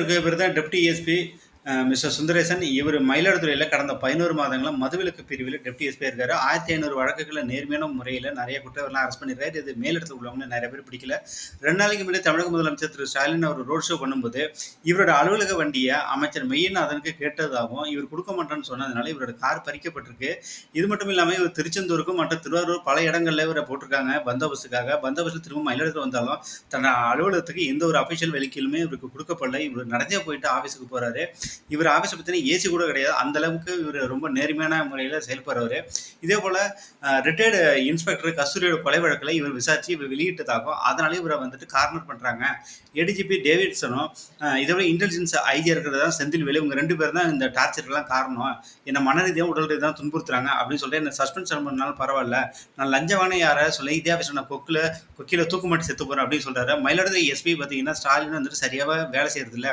இருக்க பேர் தான் டெப்டி எஸ்பி மிஸ்டர் சுந்தரேசன் இவர் மயிலாடுதுறையில் கடந்த பதினோரு மாதங்களா மதுவிலக்கு பிரிவில் டெப்டி எஸ்பி இருக்காரு. ஆயிரத்தி ஐநூறு வழக்குகளை நேர்மையான முறையில் நிறைய குற்றவர்கள்லாம் அரெஸ்ட் பண்ணிடுறாரு இது மேலிடத்தில் உள்ளவங்க நிறைய பேர் பிடிக்கல. ரெண்டு நாளைக்கு முன்னாடி தமிழக முதலமைச்சர் திரு ஸ்டாலின் அவர் ரோட் ஷோ பண்ணும்போது இவரோட அலுவலக வண்டியை அமைச்சர் மெய்யநாதனுக்கு கேட்டதாகவும் இவர் கொடுக்க மாட்டேன்னு சொன்னதுனால இவரோட கார் பறிக்கப்பட்டிருக்கு. இது மட்டும் இல்லாமல் இவர் திருச்செந்தூருக்கும் மற்றும் திருவாரூர் பல இடங்களில் இவரை போட்டிருக்காங்க. பந்தோபஸ்துக்காக பந்தோபஸ்து திரும்ப மயிலாடுதுறை வந்தாலும் தன் அலுவலகத்துக்கு எந்த ஒரு அஃபிஷியல் வெளிக்கையிலுமே இவருக்கு கொடுக்கப்படல. இவர் நடந்தே போயிட்டு ஆஃபீஸுக்கு போகிறாரு இவர் ஆஃபீஸை பற்றின ஏசி கூட கிடையாது. அந்த அளவுக்கு இவர் ரொம்ப நேர்மையான முறையில் செயல்படுறவர் இதே போல் ரிட்டையர்டு இன்ஸ்பெக்டர் கஸ்தூரியோட கொலை வழக்கில் இவர் விசாரித்து இவர் வெளியிட்டதாகும் அதனால இவரை வந்துட்டு கார்னர் பண்ணுறாங்க ஏடிஜிபி டேவிட்சனும் இதோட இதை விட இன்டெலிஜென்ஸ் ஐடியா இருக்கிறது தான் செந்தில் வெளி இவங்க ரெண்டு பேர் தான் இந்த டார்ச்சருக்கெல்லாம் காரணம். என்னை மன ரீதியாக உடல் ரீதியாக துன்புறுத்துறாங்க அப்படின்னு சொல்லிட்டு என்ன சஸ்பென்ஷன் பண்ணாலும் பரவாயில்ல. நான் லஞ்சவான யாரை சொல்ல இதே ஆஃபீஸ் நான் கொக்கில் கொக்கியில் தூக்கு மாட்டி செத்து போகிறேன் அப்படின்னு சொல்கிறாரு மயிலாடுதுறை எஸ்பி பார்த்தீங்கன்னா ஸ்டாலின் வந்துட்டு சரியாக வேலை செய்யறதில்ல.